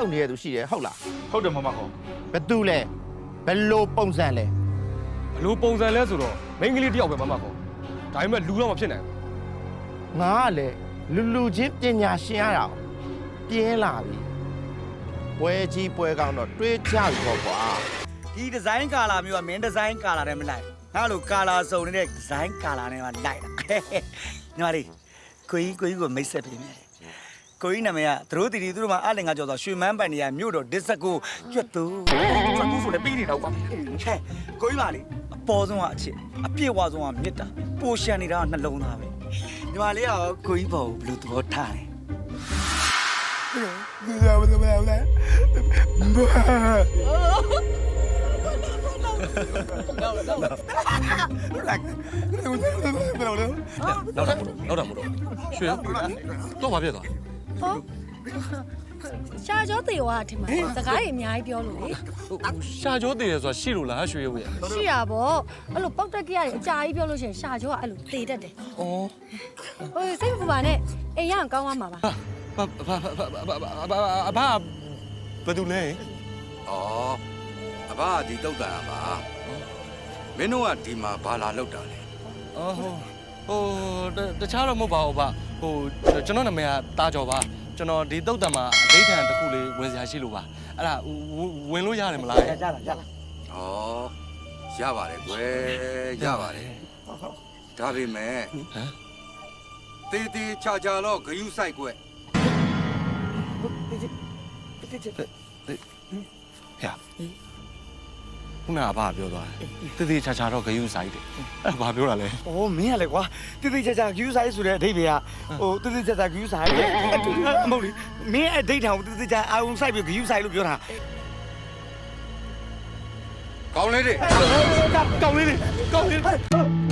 တာကျော်နောက်ွယ်မှာစောက်ရှောက်နေတဲ့သူရှိတယ်ဟုတ်လားဟုတ်တယ်မမခေါ်ဘယ်သူလဲဘယ်လိုပုံစံလဲဘလို့ပုံစံလဲဆိုတော့မိန်းကလေးတယောက်ပဲမမခေါ်ဒါပေမဲ့လူတော့မဖြစ်နိုင်ဘူးငါကလည်းလူလူချင်းပညာရှင်ရတာပြင်းလာပြီပွဲကြီးပွဲကောင်းတော့တွေးကြပြီပေါ့ကွာဒီဒီဇိုင်းကာလာမျိုးကမင်းဒီဇိုင်းကာလာနဲ့မလိုက်ငါလိုကာလာစုံနေတဲ့ဒီဇိုင်းကာလာနဲ့မှလိုက်တာ ညီမလေးကိုကြီးကိုကြီးကိုမိတ်ဆက်ပေးမယ် ကိုကြီးနာမည်ကသူတို့တီတီသူတို့မှာအလင်ကကြော်ဆိုရွှေမန်းပန်နေရမြို့တော်ဒစ်စကိုကျွတ်သူကျွတ်သူဆိုလည်းပြီးနေတော့ကွာဟဲ့ကိုကြီးပါလေအပေါ်ဆုံးကအချစ်အပြည့်ဝဆုံးကမေတ္တာပိုရှန်နေတာကနှလုံးသားပဲညီမလေးကကိုကြီးပေါ်ဘယ်လိုသဘောထားလဲလောက်တာမလို့လောက်တာမလို့ရွှေတော့ဘာဖြစ်သွား ဟောရှာကျော်တေဝါထင်ပါတယ်စကားတွေအများကြီးပြောလို့လေရှာကျော်တည်ရယ်ဆိုတာရှိလို့လားရွှေရွေးရှိတာဗောအဲ့လိုပောက်တက်ကြရတယ်အကြာကြီးပြောလို့ရှိရင်ရှာကျော်ကအဲ့လိုတေတတ်တယ်ဩဟိုစိတ်မပူပါနဲ့အိမ်ရအောင်ကောင်းသွားမှာပါဘာဘာဘာဘာဘာဘာဘာတူလဲဩအဘကဒီတုတ်တန်ပါမင်းတို့ကဒီမှာဘာလာလောက်တာလဲဩဟုတ် ဟိုတခြားတော့မဟုတ်ပါဘူးဗျဟိုကျွန်တော်နာမည်ကတာကျော်ပါကျွန်တော်ဒီတုတ်တံမှာအဒိဋ္ဌံတစ်ခုလေးဝင်စရာရှိလို့ပါအဲ့ဒါဝင်လို့ရတယ်မလားရလာရလာอ๋อရပါတယ်ကွယ်ရပါတယ်ဒါပေမဲ့ဟမ်တေးသေးချာချာတော့ဂယုဆိုင်ကွယ် ခုနကဘာပြောသွားလဲတည်တည်ချာချာတော့ဂယုဆိုင်တယ်အဲ့ဘာပြောတာလဲ။အိုးမင်းကလေကွာတိတိကျကျ queue size ဆိုတဲ့အဓိပ္ပာယ်ကဟိုတိတိကျကျ queue size တဲ့မဟုတ်လေမင်းအဓိပ္ပာယ်ကိုတိတိကျအာုံဆိုင်ပြီး queue size လို့ပြောတာကောင်းလေးတွေ ကောင်းလေးကောင်းလေးမင်းလ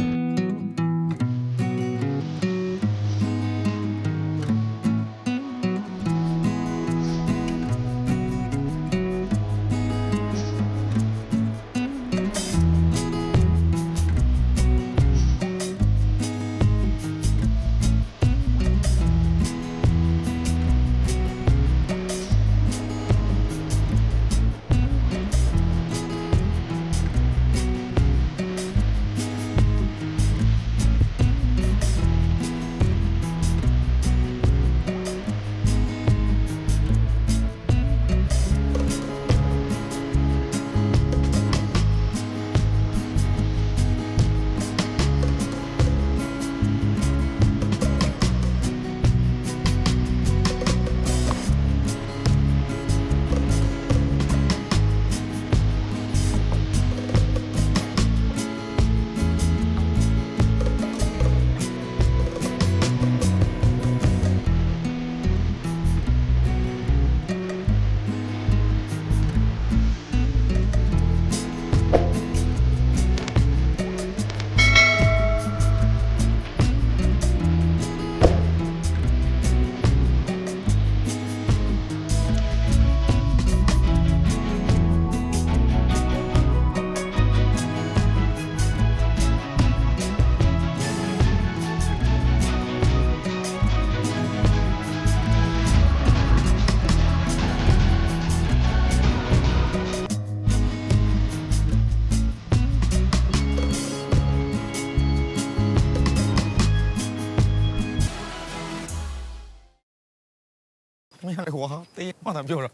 ကွာတေးမှသာပြောတာ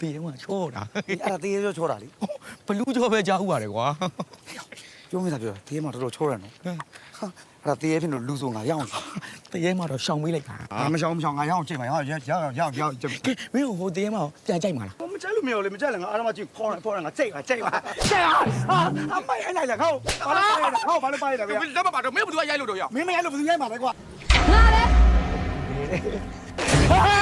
တေးတော့ချောတာအဲ့ဒါတေးရောချောတာလေဘလူးကြောပဲကြားဥပါတယ်ကွာပြောမိတာပြောတေးမှတော်တော်ချောတယ်နော်ဟာအဲ့ဒါတေးရဖြစ်လို့လူဆိုငါရအောင်တရေမှတော့ရှောင်ပေးလိုက်တာအာမရှောင်မရှောင်ငါရအောင်ချိန်ပါရအောင်ရရရရရမင်းဟိုတရေမှပြန်ကြိုက်မှာလားမကြိုက်လို့မရလေမကြိုက်လည်းငါအားမကြည့်ဖောင်းဖောင်းငါကြိတ်ပါကြိတ်ပါကြိတ်ပါဟာအမိုင်ဟဲ့လိုက်လာခေါဘာလို့ပါလဲခေါဘာလို့ပါလဲဗျာလက်မပါတော့မင်းဘယ်သူကရိုက်လို့တော့ရမင်းမရလို့ဘယ်သူရိုက်မှာလဲကွာငါပဲ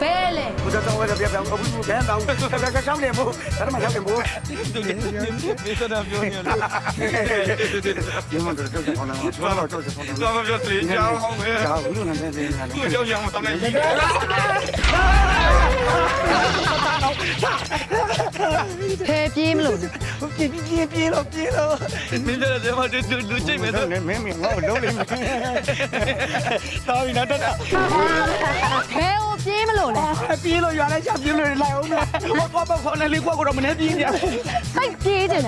ဘဲလေဘုရားတော်ရပြပြအဘူးဘဲတော့ဘဲကရှောင်းနေမို့ဒါမှရောက်နေမို့သူကမေဆနာပြောနေလို့ဒီမှာတော့ကြောက်ကြောက်လာသွားတော့ကြောက်ကြောက်သွားတော့ကြောက်လေကြောက်ဟောင်းပဲကြောက်ဘူးလို့လည်းနေနေသူကြောက်ကြောက်မတောင်းနိုင်ဘူးဟဲ့ပြေးမလို့ပြေးပြေးပြေးလို့ပြေးလို့မင်းတို့လည်းမတူတူချိန်မဲ့တော့မင်းမင်းငါ့ကိုလုံးလိမ့်မယ်တော်ပြီနော်တတ်တာဘဲကိုပြေးမလို့လေပြေးလို့ရွာလိုက်ချပြေးလို့လိုက်အောင်မယ်။ဘာဘာဘာခေါင်းလေးကွာကတော့မနေပြေးနေ။စိတ်ပြေးကြတယ်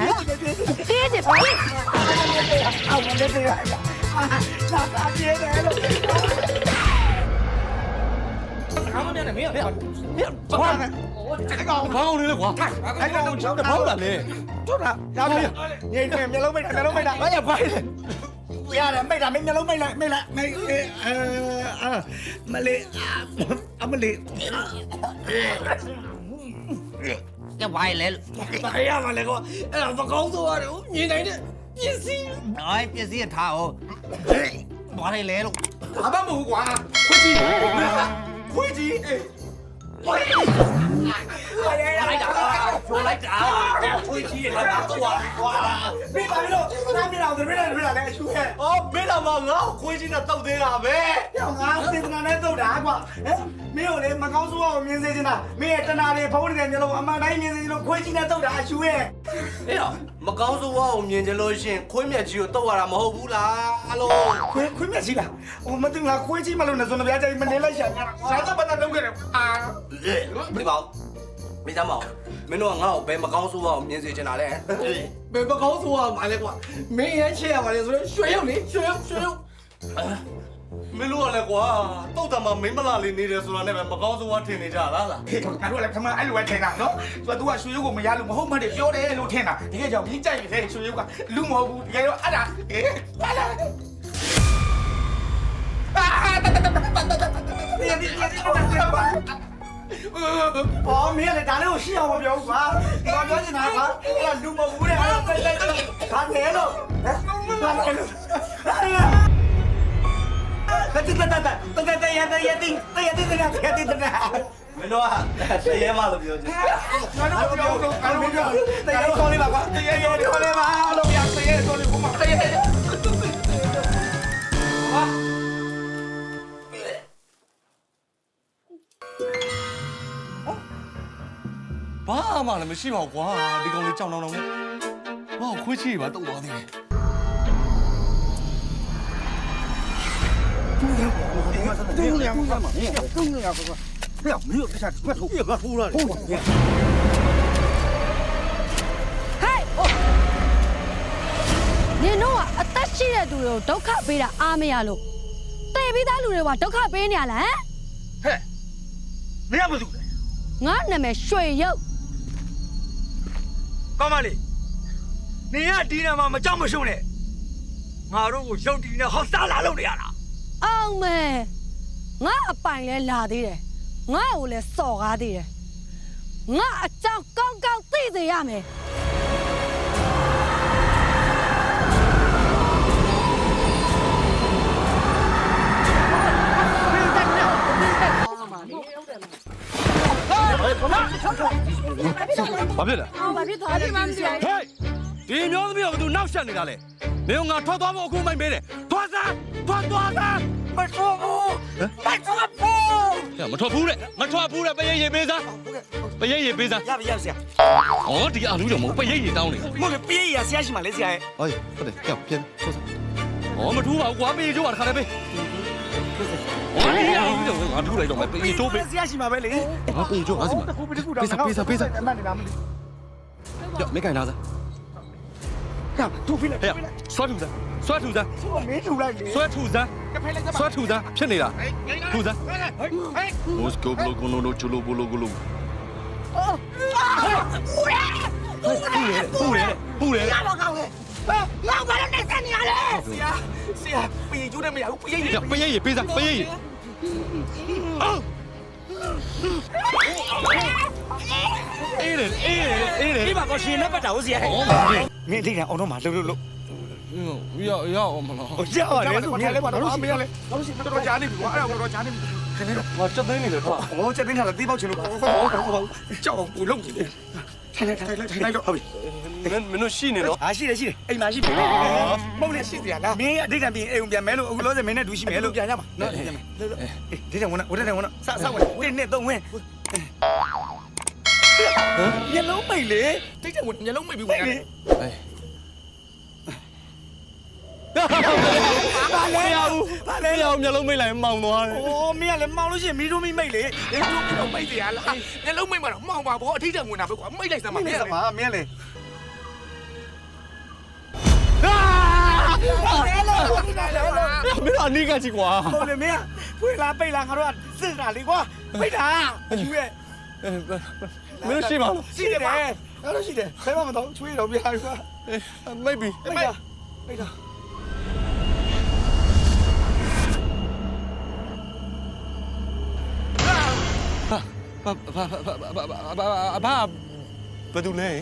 ပြေးကြပြေးအောင်မလေးပြေးရတာ။လာပါပြေးတယ်လို့။ဘာမှမနေနဲ့မင်းကမင်းကဘာလဲ။ကောင်ဘာအောင်နေလဲကွာအဲ့ကောင်ချောင်းတော့ဘာလို့လဲထုတ်တာရပါညနေနေမျက်လုံးမိတ်တာမျက်လုံးမိတ်တာဘာရပါလဲ ရတယ်မိတ်တာမင်းမျိုးလုံးမိတ်လိုက်မိတ်လိုက်မိတ်အာမလေးအမလေးကျဝိုင်လဲဘာရမလဲကောအဲ့ဒါမကောင်းသွားတယ်ညင်တိုင်းတဲ့ပစ္စည်းနိုင်ပစ္စည်းထားအောင်ဘာလဲလဲလို့ဘာမှမဟုတ်ကွာခွေးကြီးခွေးကြီးအေးလိုက်တာဂျိုလိုက်တာထွေးကြီးရဲ့လက်ကတော့ကွာမင်းပါမလို့နားမလည်အောင်တရိလာတရိလာလဲအရှူခဲအော်မင်းလာမငါ့ကိုခွေးကြီးနဲ့တောက်သေးတာပဲပြောင်းငါစေတနာနဲ့တုတ်တာကွာဟဲ့မင်းတို့လေမကောင်းဆိုးအောင်မြင်စေချင်တာမင်းရဲ့တနာတွေဖုံးနေတဲ့မျိုးလုံးအမှန်တိုင်းမြင်စေချင်လို့ခွေးကြီးနဲ့တုတ်တာအရှူရဲ့အဲ့တော့မကောင်းဆိုးအောင်မြင်ချင်လို့ရှင်ခွေးမြက်ကြီးကိုတောက်ရတာမဟုတ်ဘူးလားအလိုခွေးခွေးမြက်ကြီးလားဟိုမသိငါခွေးကြီးမလို့နေစုံပြားကြိုင်မနေလိုက်ရှာငါရှာတော့ဘာသာလုပ်ခဲ့တယ်အာဘယ်ပါ မင်းသားမအောင်မင်းတို့ကငါ့ကိုဘယ်မကောင်းဆိုးဝါကိုမြင်စေချင်တာလဲဘယ်မကောင်းဆိုးအောင်မလဲကွာမင်းရဲ့ချေရပါလေဆိုတော့ရွှေရုပ်လေရွှေရုပ်ရွှေရုပ်မင်းတို့ကလည်းကွာတောက်တာမှမင်းမလာလေးနေတယ်ဆိုတာနဲ့ပဲမကောင်းဆိုးဝါထင်နေကြလားလားဟေးငါတို့ကလည်းခမအဲ့လိုပဲထင်တာနော်ဆိုတော့ तू ကရွှေရုပ်ကိုမရလို့မဟုတ်မှတည်းပြောတယ်လို့ထင်တာတကယ်ကြောင့်မြင်းကြိုက်နေတဲ့ရွှေရုပ်ကလူမဟုတ်ဘူးတကယ်တော့အဲ့ဒါဟေးလာလာအာတတတတတတတ အော်မင်းလည်းဒါလေးကိုရှင်းအောင်မပြောဘူးကွာ။ဘာပြောချင်တာကွာ။အဲ့ဒါလူမဟုတ်ဘူးတဲ့။အဲ့ဒါတိုက်တိုက်တိုက်။ဘာလဲလို့။ဟမ်။ဘာလဲလို့။တက်တက်တက်တက်တက်တက်တက်ရတဲ့ရတဲ့ရတဲ့ရတဲ့ရတဲ့ရတဲ့မင်းတို့ကတရေမလို့ပြောချင်ငါတို့ပြောတော့ငါတို့ပြောတရားတော်လေးပါကွာတရားတော်လေးပါလို့ပြတရားတော်လေးကိုမတရား မှလည်းမရှိပါဘူးကွာဒီကောင်လေးကြောင်တောင်တောင်နဲ့ဘာခွေးချီပါတုတ်သွားသေးတယ် 嘟两个嘛，嘟两个，不要没有这下快吐，别吐了， ဟဲ့နင်တို့ကအသက်ရှိတဲ့သူတွေကိုဒုက္ခပေးတာအားမရလို့တေပြီးသားလူတွေကဒုက္ခပေးနေရလားဟမ် 嘿，没要不吐， ငါနာ ကောင်းပါလေနင်ကဒီနာမှာမကြောက်မရှုံနဲ့ငါတို့ကိုရုပ်တီနဲ့ဟောစားလာလို့နေရတာအောင်မဲငါအပိုင်လဲလာသေးတယ်ငါ့ကိုလဲစော်ကားသေးတယ်ငါအကြောင်းကောင်းကောင်းသိစေရမယ်ဟုတ်တယ်မဟုတ်ဘူး ဘာဖြစ်လဲ။အော်ဘာဖြစ်သွားလဲ။ဘာဖြစ်သွားလဲ။ဟေးဒီမျိုးသမီးကဘာလို့နောက်ရှက်နေတာလဲ။မင်းကငါထွက်သွားဖို့အခုမိုက်ပေးတယ်။ထွက်စမ်းထွက်သွားစမ်းမထွက်ဘူးမထွက်ဘူးမထွက်ဘူးတဲ့မထွက်ဘူးတဲ့ပရိတ်ရေပေးစားပရိတ်ရေပေးစားရပါရပါဆရာဩဒီအလူတော့မဟုတ်ပရိတ်ရေတောင်းနေမဟုတ်ပရိတ်ရေဆရာရှိမှလဲဆရာရဲ့ဟုတ်ဟုတ်တယ်ကြောက်ပြန်ထွက်စမ်းဩမထူးပါဘူးကွာပရိတ်ကျိုးပါတခါတည်းပေး ငါထုတ်လိုက်တော့မယ်ပေတိုးပေးဆရာရှိမှာပဲလေဟာပေတိုးအားစီမှာတခုပတခုတော့ငါပေးစားပေးစားအမှန်တရားမလို့ညမေကန်လာစားကပ်သူဖိလိုက်ဟဲ့ဆွတ်ထူစားဆွတ်ထူစားဆွတ်မင်းထူလိုက်လေဆွတ်ထူစားဆွတ်ထူစားဖြစ်နေတာထူစားမိုစကိုဘလိုကလုံးလို့ချလိုဘလိုကလုံးပူရဲပူရဲပူရဲပူရဲရပါကောင်းလေ ဟဲ့ငါဘာလို့နေဆက်နေရလဲဆရာဆရာပရေကျူးနဲ့မရဘူးပရေရပရေးရပေးစားပရေးရအော်အေးလေအေးလေအေးလေဒီမှာကောရှင်နဲ့ပတ်တာဟုတ်ဆရာဟောမင်းမင်းအသိနဲ့အောင်တော့မလှုပ်လှုပ်လှုပ်ရရအောင်မလားရရတယ်ဆိုမြင်လဲဘာလို့မရလဲဘာလို့ရှိတော်တော်ကြားနေပြီကွာအဲ့ဒါတော့ကြားနေပြီခဏတော့ချက်သိနေတယ်ကွာဟောချက်သိနေတာတိပေါက်ချင်လို့ကြောက်ဘူးလုံးကြည့် ထိုင်လိုက်ထိုင်လိုက်ထိုင်လိုက်တော့ဟုတ်ပြီမင်းမင်းတို့ရှိနေတော့ဟာရှိတယ်ရှိတယ်အိမ်မှာရှိပြီမဟုတ်လေရှိစရာလားမင်းအဓိကပြင်အိမ်ပြန်မဲလို့အခုလောဆယ်မင်းနဲ့တူရှိမယ်လို့ပြန်ရမှာနော်ပြန်မယ်လို့ဒီတဲ့ဝင်တော့ဝတ်တဲ့ဝင်တော့စစဝင်ဝင်နဲ့တော့ဝင်မျက်လုံးမိတ်လေတိတ်တဲ့ဝင်မျက်လုံးမိတ်ပြီးဝင်ရတယ် ဘာလဲဘာလဲအောင်မျိုးလုံးမိတ်လိုက်မောင်သွားတယ်အိုးမင်းကလည်းမောင်လို့ရှိရင်မီးတို့မိတ်မိတ်လေမင်းတို့မိတ်တော့မိတ်စရာလားမျိုးလုံးမိတ်မှာတော့မောင်ပါဘောအထိတ်တန်ဝင်တာပဲကွာမိတ်လိုက်စမ်းပါမင်းကမင်းလည်းဘာလဲလို့ဒီလိုက်လားမင်းတို့အနီးကချီကွာဟုတ်လေမင်းကဖွေးလားပိတ်လားငါတို့ကစစ်တာလေကွာပိတ်တာသူရဲ့မင်းတို့ရှိပါလားရှိတယ်ပါအဲ့လိုရှိတယ်ခဲမမတော့ချွေးတော့ပြရကွာမိတ်ပြီမိတ်တာမိတ်တာ ဘာဘာဘာဘာဘာဘာဘယ်သူလဲဩ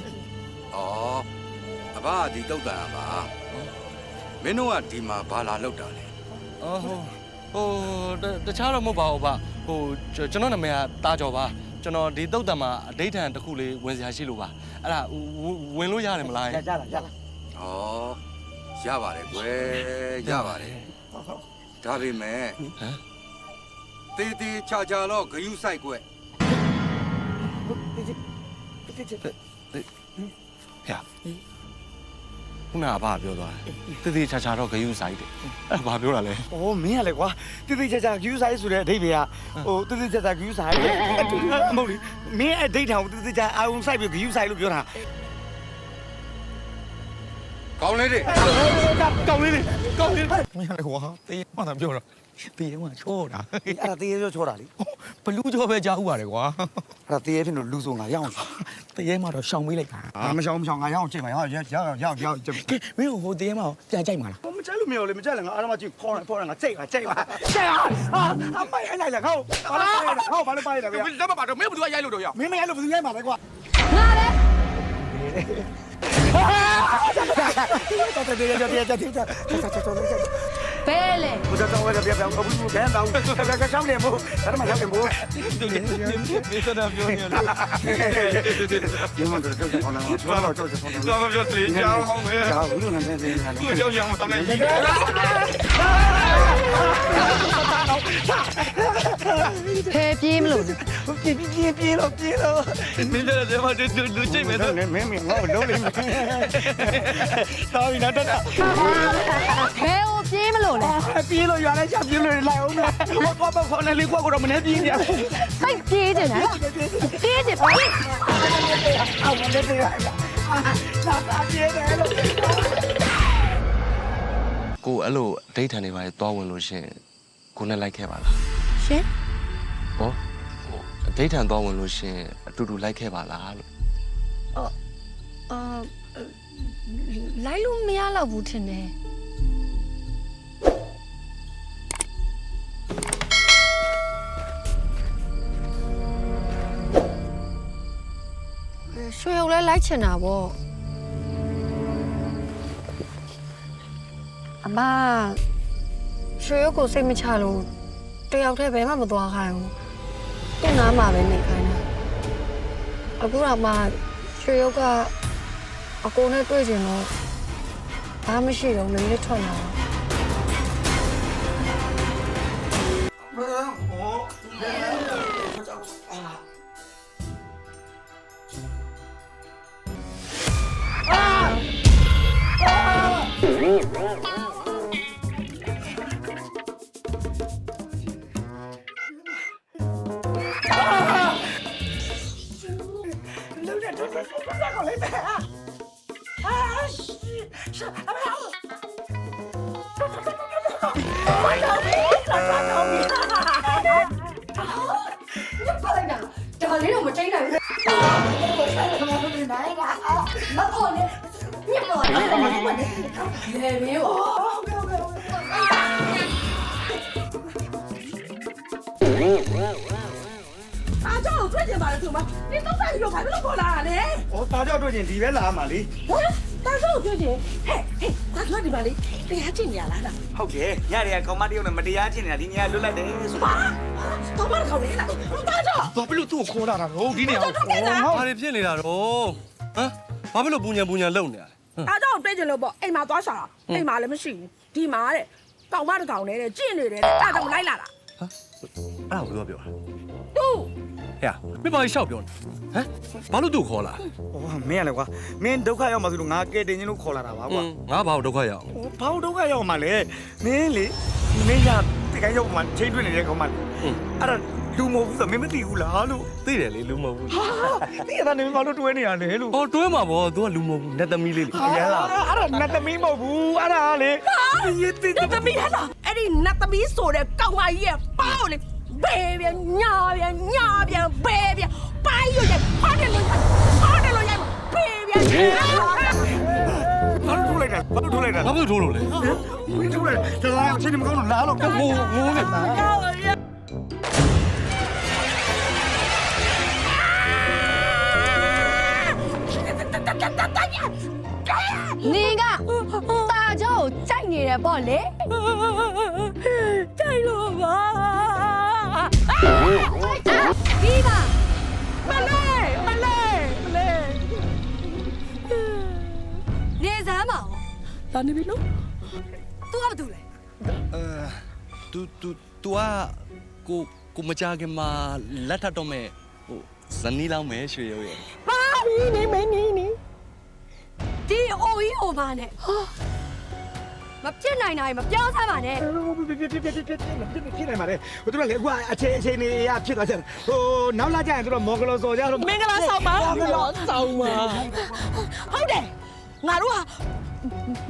အဘကဒီတုတ်တန်ပါမင်းတို့ကဒီမှာဘာလာလောက်တာလဲအော်ဟိုဟိုတခြားတော့မဟုတ်ပါဘူးဗျဟိုကျွန်တော်နာမည်ကတာကျော်ပါကျွန်တော်ဒီတုတ်တံမှာအဒိဋ္ဌံတစ်ခုလေးဝင်စရာရှိလို့ပါအဲ့ဒါဝင်လို့ရတယ်မလားရကြလားရလားဩရပါတယ်ကွယ်ရပါတယ်ဒါပေမဲ့ဟမ်တေးတေးချာချာတော့ဂယုဆိုင်ကွယ် ခုနကဘာပြောသွားတည်တည်ချာချာတော့ဂယုဆိုင်တယ်အဲ့ဘာပြောတာလဲโอ้မင်းကလေကွာတိတိကျကျ view size ဆိုတဲ့အဓိပ္ပာယ်ကဟိုတိတိကျကျ view size မဟုတ်လေမင်းအဓိဋ္ဌာန်ကိုတိတိကျအာုံဆိုင်ပြီး view size လို့ပြောတာကောင်းလေးတွေကောင်းလေးလေကောင်းလေးမင်းလည်းကွာတေးမှသာပြောတော့တေးမှချောတာ အဲ့ဒါတရေရောချောတာလေ ဘလူးကြောပဲကြားဥပါတယ်ကွာအဲ့ဒါတရေဖြစ်လို့လူဆိုငါရအောင်တေးမှတော့ရှောင်မေးလိုက်တာအာမရှောင်းမရှောင်းငါရအောင်ချိန်ပါရအောင်ရအောင်ရအောင်ရအောင်ချိန်ကဲမင်းဟိုတေးမှပြန်ကြိုက်မှာလားမကြိုက်လို့မရလေမကြိုက်လည်းငါအားမကြည့်ခေါ်နေခေါ်နေငါချိန်ပါချိန်ပါချိန်ပါအာအမိုက်ဟိုက်လိုက်လားခေါဘာလို့ပါလဲခေါဘာလို့ပါလဲဗျာတော့ပါတော့မင်းဘယ်သူကရိုက်လို့တော့ရမင်းမရလို့ဘယ်သူရိုက်မှာလဲကွာငါလည်းတော်တော်တရေတရေတရေတရေတရေတ Pele. Ủa sao sao sao sao ông muốn kém đâu? Sao sao sao liền mua? Sao mà sao liền mua? Đừng đừng đừng đừng sao đâu vô nhiều. Nhưng mà tôi tôi còn làm tôi tôi tôi còn làm. Tôi tôi tôi chào không biết. Chào cũng làm thế này. Tôi chào nhau tầm này. Hẹp chim luôn. Chim chim chim luôn chim luôn. Mình đây là để mà đứa đứa đứa chim mình thôi. Mẹ miệng ngon đâu đi. Thôi nó đất. Béo ပြေးမလို့လဲပြေးလို့ရွာလိုက်ချပြေးလို့လိုက်အောင်နဲ့ဟောတော့ပေါ့ခေါနဲ့လေးခွက်ကတော့မနေပြေးနေစိတ်ပြေးနေလားပြေးနေပါအော်မနေပြေးရတာသာပြေးတယ်လို့ကိုအဲ့လိုဒိတ်ထန်နေပါလေတွားဝင်လို့ရှင်ကိုနဲ့လိုက်ခဲ့ပါလားရှင်ဟောဒိတ်ထန်တွားဝင်လို့ရှင်အတူတူလိုက်ခဲ့ပါလားလို့အော်အော်လိုက်လို့မရတော့ဘူးထင်တယ် ရွှေရုပ်လဲလိုက်ချင်တာပေါ့အမရွှေရုပ်ကိုစိတ်မချလို့တယောက်တည်းဘယ်မှမသွားခိုင်းဘူးသူ့နားမှာပဲနေခိုင်းတာအခုတော့မှရွှေရုပ်ကအကိုနဲ့တွေ့ချင်တော့ဘာမှမရှိတော့လည်းလေးထွက်လာတော့ မကောနဲ့ညက်ပေါ်တယ်လေမေဟောအာကြောက်ထွက်ကြပါလေသူမဒီတော့ဆိုင်ရောဘာလို့ပေါ်လာတာလဲ။အော်ဒါကြောင့်တွေ့ရင်ဒီပဲလာမှာလေဟမ်တာကြောက်ကြည့်ဟဲ့ဟဲ့တာကြောက်ဒီပါလေတရားချင်းရလားလား။ဟုတ်တယ်။ညတွေကကောင်မတယောက်နဲ့မတရားချင်းနေတာဒီညကလွတ်လိုက်တယ်ဆိုဘာတော့ဘာခေါ်လဲလားတာကြောက်။ဘာဖြစ်လို့သူ့ကိုခေါ်လာတာတော့ဒီနေရာကိုခေါ်။ဘာတွေဖြစ်နေတာတော့ဟမ် ဘာဖြစ်လို့ပူညံပူညံလုံနေရလဲဟမ်တာကြောတွေ့ကြလို့ပေါ့အိမ်မှာသွားရှာတာအိမ်မှာလည်းမရှိဘူးဒီမှာတဲ့ကောင်မတစ်ကောင်နဲ့တဲ့ကျင့်နေတယ်တဲ့တာကြောင့်လိုက်လာတာအဲ့ဒါကိုပြောပြောသူဟဲ့မင်းဘာကြီးရှောက်ပြောနေဟမ်ဘာလို့သူ့ကိုခေါ်လာဟိုမင်းရလေကွာမင်းဒုက္ခရောက်မှဆိုလို့ငါကဲတင်ချင်းလို့ခေါ်လာတာပါကွာငါဘာလို့ဒုက္ခရအောင်ဟိုဘာလို့ဒုက္ခရောက်မှလဲမင်းလေမင်းကဒီကိုင်းရောက်မှချိန်တွင်းနေတဲ့ကောင်မလေးအဲ့ဒါ လူမဟုတ်ဘူးဆိုမင်းမသိဘူးလားလို့သိတယ်လေလူမဟုတ်ဘူးဒီကနေ့ဘာလို့တွဲနေရလဲလို့ဟောတွဲမှာဗော तू ကလူမဟုတ်ဘူးနတ်သမီးလေးလေရလားအဲ့ဒါနတ်သမီးမဟုတ်ဘူးအဲ့ဒါလေဒီတိနတ်သမီးဟလားအဲ့ဒီနတ်သမီးဆိုတဲ့ကောင်မကြီးရဲ့ပေါက်လေဘေးပြန်ညာပြန်ညာပြန်ဘေးပြန်ပိုင်းရရဟောတယ်လို့ဟောတယ်လို့ရဘေးပြန်ဘာလို့ထိုးလိုက်တာဘာလို့ထိုးလိုက်တာဘာဖြစ်လို့ထိုးလို့လဲမင်းထိုးလိုက်ဒါလာအချိန်မကောင်းလို့လာလို့ငိုငိုနေ နင်ကတာကြောကိုကြိုက်နေတယ်ပေါ့လေ ကြိုက်လို့ပါ ပြီးပါ မလေးမလေးမလေး နေစမ်းပါဦး တာနေပြီလို့ သူကဘာတူလဲ အဲ तू तू तू อ่ะကိုကိုမကြခင်မှာလက်ထပ်တော့မဲ့ဟိုဇနီးလောင်းမဲ့ရွှေရုပ်ရဲ့ ပါပြီနေမနေနေ ေ ဒီအိုကြီးဟိုပါနဲ့မပြစ်နိုင်နိုင်မပြောစမ်းပါနဲ့ဖြစ်ဖြစ်ဖြစ်ဖြစ်ဖြစ်ဖြစ်ဖြစ်နေပါလေဟိုတို့လည်းအခုအချိန်အချိန်နေရဖြစ်သွားကြတယ်ဟိုနောက်လာကြရင်တို့မော်ဂလောစော်ကြတော့မင်္ဂလာဆောင်ပါမော်ဂလောဆောင်ပါဟုတ်တယ်ငါတို့ဟာ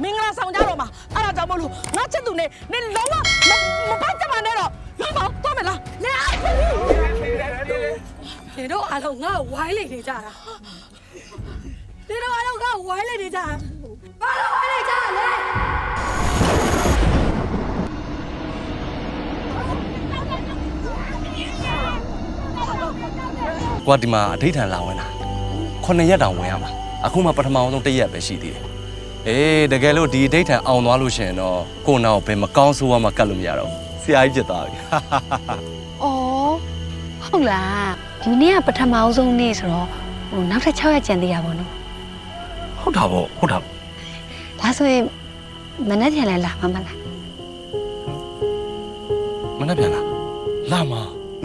မင်္ဂလာဆောင်ကြတော့မှာအဲ့ဒါကြောင့်မလို့ငါချစ်သူနဲ့နင်လုံးဝမမပတ်ကြပါနဲ့တော့လာပါသွားမယ်လားလဲအားဖြင့်နေတော့အားလုံးငါ့ကိုဝိုင်းလေနေကြတာ နေတော့အားလုံးငါ့ကိုဝိုင်းလေနေကြတာဘာလို့ဝိုင်းလေကြတာလဲကွာဒီမှာအဋိဌာန်လာဝင်တာခုနှစ်ရက်တောင်ဝင်ရမှာအခုမှပထမအောင်ဆုံးတစ်ရက်ပဲရှိသေးတယ်အေးတကယ်လို့ဒီအဋိဌာန်အောင်သွားလို့ရှရင်တော့ကိုနောက်ဘယ်မကောင်းဆိုးဝါးမှကတ်လို့မရတော့ဘူးဆရာကြီးဖြစ်သွားပြီ။အော်ဟုတ်လားဒီနေ့ကပထမအောင်ဆုံးနေ့ဆိုတော့ဟိုနောက်ထပ်6ရက်ကျန်သေးရပါတော့ ဟုတ်တာပေါ့ဟုတ်တာပေါ့။ဒါဆိုရင်မနေ့ပြန်လဲလာမမလားမနေ့ပြန်လာလာမ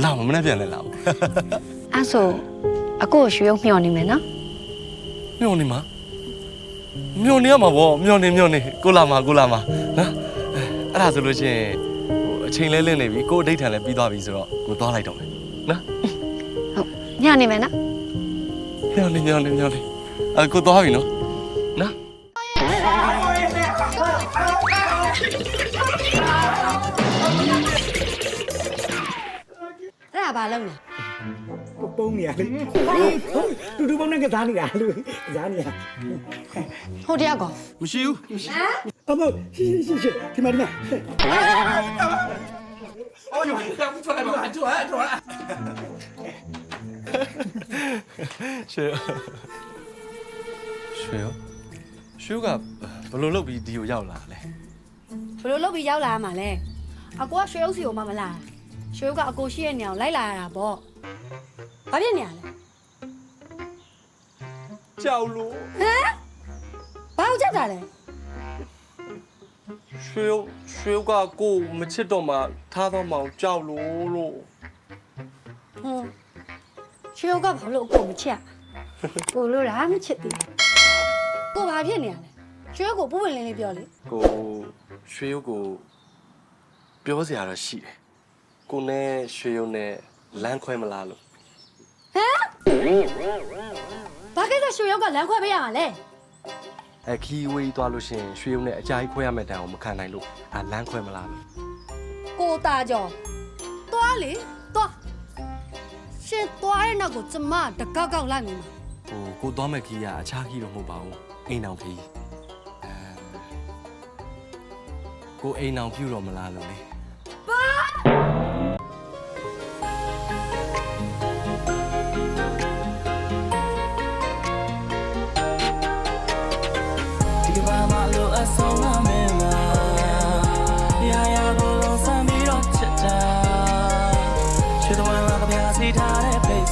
လာမမနေ့ပြန်လဲလာမ။အဲ့ဆိုအကိုကိုရွှေရုံမျှော်နေမယ်နော်မျောနေမှာမျောနေရမှာပေါ့မျောနေမျောနေကိုလာမှာကိုလာမှာနော်အဲ့ဒါဆိုလို့ရှိရင်ဟိုအချိန်လဲလင်းနေပြီကိုအဋိဌာန်လဲပြီးသွားပြီဆိုတော့ကိုသွားလိုက်တော့မယ်နော်။ဟုတ်ညနေမယ်နော်မျောနေမျောနေမျောနေအကိုသွားပြီနော်နော်။ လုပ်လဲပုံနေရလေတူတူပုံနဲ့ကစားနေတာလူကစားနေတာ။ဟုတ်တရားကောမရှိဘူးအမရှိရှိရှိဒီမှာဒီမှာရွှေရွှေရောရွှေကဘယ်လိုလုပ်ပြီးဒီကိုရောက်လာလဲ။ဘယ်လိုလုပ်ပြီးရောက်လာရမှာလဲ။အကိုကရွှေရုံစီကိုမှမလာ။ ရွှေရုံကအကိုရှိရဲ့နေအောင်လိုက်လာရတာပေါ့။ဘာဖြစ်နေရလဲကြောက်လို့။ဟမ်။ဘာလို့ကြောက်တာလဲရွှေရောရွှေကကိုမချစ်တော့မှထားတော့မှကြောက်လို့လို့။ဟွန်း။ရွှေရုံကဘာလို့အကိုမချစ်။ကိုလို့လားမချစ်သေးဘူး။ကိုဘာဖြစ်နေရလဲ။ရွှေရုံကိုပူပင်လင်းလေးပြောလေကိုရွှေရုပ်ကိုပြောစရာတော့ရှိတယ် ကိုနဲ့ရွှေရုပ်နဲ့လမ်းခွဲမလားလို့ဟမ်ဘာကိစ္စရွှေရောက်ကလမ်းခွဲပေးရမှာလဲအဲခီးဝေးသွားလို့ရှိရင်ရွှေရုပ်နဲ့အကြာကြီးခွဲရမယ့်တန်အောင်မခံနိုင်လို့အဲလမ်းခွဲမလားလို့ကိုတာကြော်သွားလေသွားရှင်သွားတဲ့နောက်ကိုကျမတကောက်ကောက်လိုက်နေမှာဟိုကိုသွားမဲ့ခီးကအခြားခီးတော့မဟုတ်ပါဘူးအိမ်အောင်ခီးအဲကိုအိမ်အောင်ပြုတော့မလားလို့လေ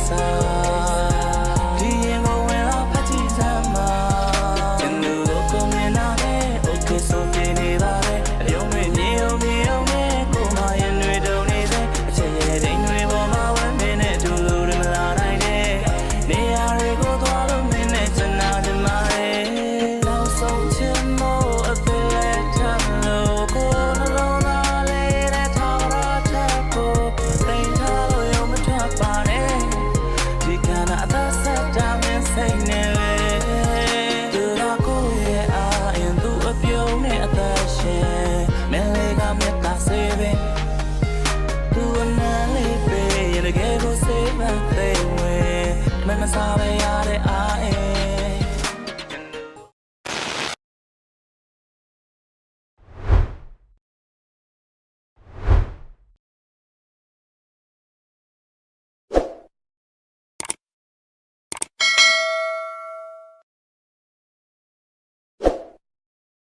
so